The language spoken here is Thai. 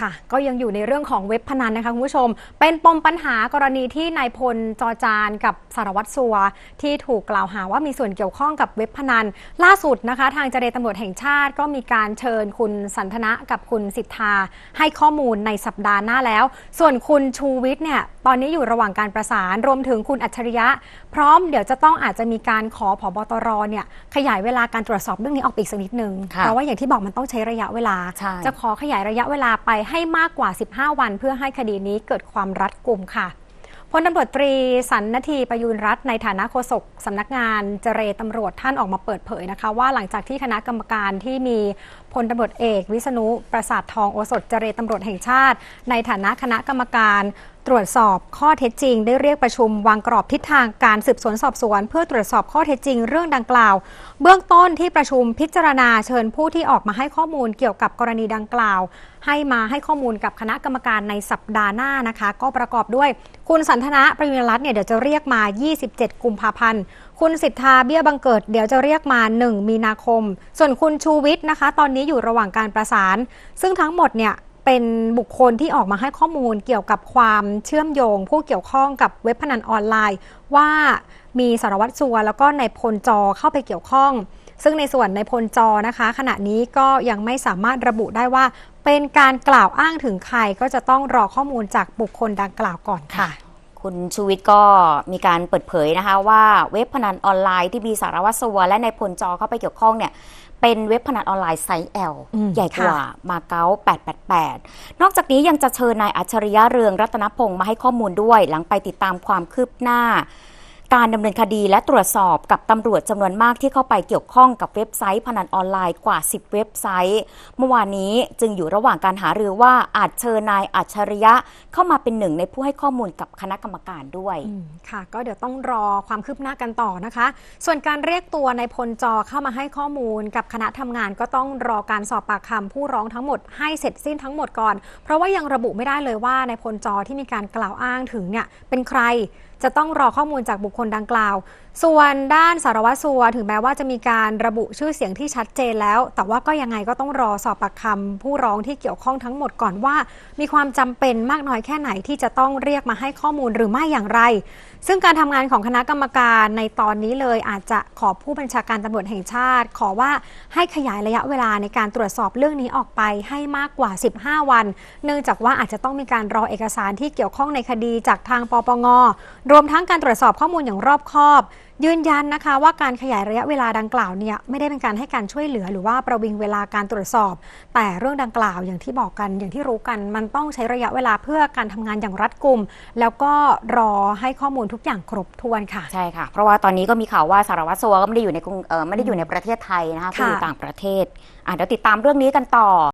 ค่ะก็ยังอยู่ในเรื่องของเว็บพนันนะคะคุณผู้ชม เป็นปมปัญหากรณีที่นายพลจอจานกับสารวัตรสัว ที่ถูกกล่าวหาว่ามีส่วนเกี่ยวข้องกับเว็บพนัน ล่าสุดนะคะ ทางเจรตำรวจแห่งชาติก็มีการเชิญคุณสันทนะกับคุณสิทธา ให้ข้อมูลในสัปดาห์หน้าแล้ว ส่วนคุณชูวิทย์เนี่ยตอนนี้อยู่ระหว่างการประสานรวมถึงคุณอัจฉริยะ พร้อมเดี๋ยวจะต้องอาจจะมีการขอผบตรเนี่ยขยายเวลาการตรวจสอบเรื่องนี้ออกไปอีกสักนิดนึงค่ะเพราะว่าอย่างที่บอกมันต้องใช้ระยะเวลาใช่จะขอขยายระยะเวลาไปให้มากกว่า 15 วัน เพื่อให้คดีนี้เกิดความรัดกุมค่ะพลตำรวจตรีสันนทีประยูนรัตน์ในฐานะโฆษกสำนักงานเจรตำรวจท่านออกมาเปิดเผยนะคะ ว่าหลังจากที่คณะกรรมการที่มีพลตำรวจเอก วิษณุประสาททองโอสถเจรตำรวจแห่งชาติ ในฐานะคณะกรรมการตรวจสอบข้อเท็จจริง ได้เรียกประชุมวางกรอบทิศทางการสืบสวนสอบสวน เพื่อตรวจสอบข้อเท็จจริงเรื่องดังกล่าว เบื้องต้นที่ประชุมพิจารณาเชิญผู้ที่ออกมาให้ข้อมูลเกี่ยวกับกรณีดังกล่าว ให้มาให้ข้อมูลกับคณะกรรมการในสัปดาห์หน้านะคะ ก็ประกอบด้วย คุณสันทนะประยุรรัตน์เนี่ยเดี๋ยวจะเรียกมา 27 กุมภาพันธ์คุณสิทธาเบี้ยบังเกิดเดี๋ยวจะเรียกมา 1 มีนาคม ส่วนคุณชูวิทย์นะคะ ตอนนี้อยู่ระหว่างการประสาน ซึ่งทั้งหมดเนี่ย เป็นบุคคลที่ออกมาให้ข้อมูลเกี่ยวกับความเชื่อมโยง ผู้เกี่ยวข้องกับเว็บพนันออนไลน์ ว่ามีสารวัตรสัวแล้วก็ในายพลจอเข้าไปเกี่ยวข้อง ซึ่งในส่วนในพลจอนะคะ ขณะนี้ก็ยังไม่สามารถระบุได้ว่า เป็นการกล่าวอ้างถึงใครก็จะต้องรอข้อมูลจากบุคคลดังกล่าวก่อนค่ะ คุณชูวิทย์ก็มีการเปิดเผยนะคะว่าเว็บพนันออนไลน์ที่มีสารวัตรสัวและในายพลจอเข้าไปเกี่ยวข้องเนี่ยเป็นเว็บพนันออนไลน์ไซส์ L อืมใหญ่กว่ามาเก๊า888 นอกจากนี้ยังจะเชิญนายอัจฉริยะเรืองรัตนพงศ์มาให้ข้อมูลด้วย หลังไปติดตามความคืบหน้า การดำเนินคดีและตรวจสอบกับตำรวจจำนวนมากที่เข้าไปเกี่ยวข้องกับเว็บไซต์พนันออนไลน์กว่า 10 เว็บไซต์ เมื่อวานนี้จึงอยู่ระหว่างการหารือว่าอาจเชิญนายอัจฉริยะเข้ามาเป็นหนึ่งในผู้ให้ข้อมูลกับคณะกรรมการด้วยค่ะ ก็เดี๋ยวต้องรอความคืบหน้ากันต่อนะคะ ส่วนการเรียกตัวนายพลจอเข้ามาให้ข้อมูลกับคณะทำงานก็ต้องรอการสอบปากคำผู้ร้องทั้งหมดให้เสร็จสิ้นทั้งหมดก่อน เพราะว่ายังระบุไม่ได้เลยว่านายพลจอที่มีการกล่าวอ้างถึงเนี่ยเป็นใครจะต้องรอข้อมูลจากบุคคลดังกล่าว ส่วนด้านสารวัตรสัวถึงแม้ว่าจะมีการระบุชื่อเสียงที่ชัดเจนแล้ว แต่ว่าก็ยังไงก็ต้องรอสอบปากคำผู้ร้องที่เกี่ยวข้องทั้งหมดก่อนว่า มีความจำเป็นมากน้อยแค่ไหนที่จะต้องเรียกมาให้ข้อมูลหรือไม่อย่างไร ซึ่งการทำงานของคณะกรรมการในตอนนี้เลยอาจจะขอผู้บัญชาการตำรวจแห่งชาติ ขอว่าให้ขยายระยะเวลาในการตรวจสอบเรื่องนี้ออกไปให้มากกว่า 15 วัน เนื่องจากว่าอาจจะต้องมีการรอเอกสารที่เกี่ยวข้องในคดีจากทางปปงรวมทั้งการตรวจสอบข้อมูลอย่างรอบคอบ ยืนยันนะคะ ว่าการขยายระยะเวลาดังกล่าวเนี่ยไม่ได้เป็นการให้การช่วยเหลือ หรือว่าประวิงเวลาการตรวจสอบ แต่เรื่องดังกล่าวอย่างที่บอกกันอย่างที่รู้กัน มันต้องใช้ระยะเวลาเพื่อการทำงานอย่างรัดกุม แล้วก็รอให้ข้อมูลทุกอย่างครบถ้วนค่ะใช่ค่ะ เพราะว่าตอนนี้ก็มีข่าวว่าสารวัตรสัวก็ไม่ได้อยู่ในกรุงเออไม่ได้อยู่ในประเทศไทยนะคะคืออยู่ค่ะต่างประเทศอะเดี๋ยวติดตามเรื่องนี้กันต่อ